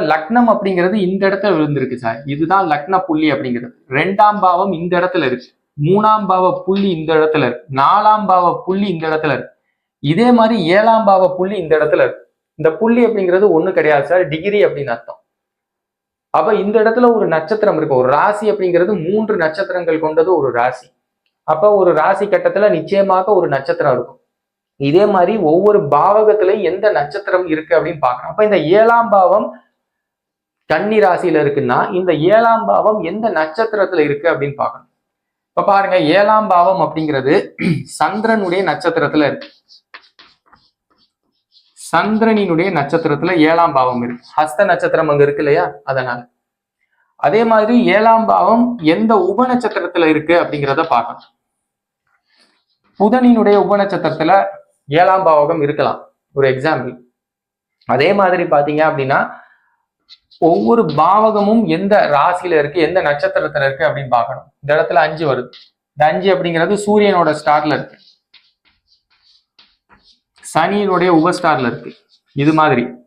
லக்னம் அப்படிங்கிறது இந்த இடத்துல விழுந்திருக்கு சார். இதுதான் லக்ன புள்ளி அப்படிங்கிறது. ரெண்டாம் பாவம் இந்த இடத்துல இருக்கு. மூணாம் பாவ புள்ளி இந்த இடத்துல இருக்கு. நாலாம் பாவ புள்ளி இந்த இடத்துல இருக்கு. இதே மாதிரி ஏழாம் பாவ புள்ளி இந்த இடத்துல இருக்கு. இந்த புள்ளி அப்படிங்கிறது ஒண்ணு கிடையாது சார். டிகிரி அப்படின்னு அர்த்தம். அப்ப இந்த இடத்துல ஒரு நட்சத்திரம் இருக்கு. ஒரு ராசி அப்படிங்கிறது மூன்று நட்சத்திரங்கள் கொண்டது ஒரு ராசி. அப்ப ஒரு ராசி கட்டத்துல நிச்சயமாக ஒரு நட்சத்திரம் இருக்கும். இதே மாதிரி ஒவ்வொரு பாவகத்திலையும் எந்த நட்சத்திரம் இருக்கு அப்படின்னு பாக்குறோம் அப்ப இந்த ஏழாம் பாவம் கன்னி ராசியில இருக்குன்னா இந்த ஏழாம் பாவம் எந்த நட்சத்திரத்துல இருக்கு அப்படின்னு பார்க்கணும். இப்ப பாருங்க ஏழாம் பாவம் அப்படிங்கிறது சந்திரனுடைய நட்சத்திரத்துல இருக்கு. சந்திரனினுடைய நட்சத்திரத்துல ஏழாம் பாவம் இருக்கு. ஹஸ்த நட்சத்திரம் அங்க இருக்கு இல்லையா? அதனால. அதே மாதிரி ஏழாம் பாவம் எந்த உப நட்சத்திரத்துல இருக்கு அப்படிங்கிறத பார்க்கணும். புதனினுடைய உப நட்சத்திரத்துல ஏழாம் பாவகம் இருக்கலாம். ஒரு எக்ஸாம்பிள் அதே மாதிரி பாத்தீங்க அப்படின்னா ஒவ்வொரு பாவகமும் எந்த ராசியில இருக்கு எந்த நட்சத்திரத்துல இருக்கு அப்படின்னு பார்க்கணும். இந்த இடத்துல அஞ்சு வருது. இந்த அஞ்சு அப்படிங்கிறது சூரியனோட ஸ்டார்ல இருக்கு. சனியினுடைய உப ஸ்டார்ல இருக்கு. இது மாதிரி.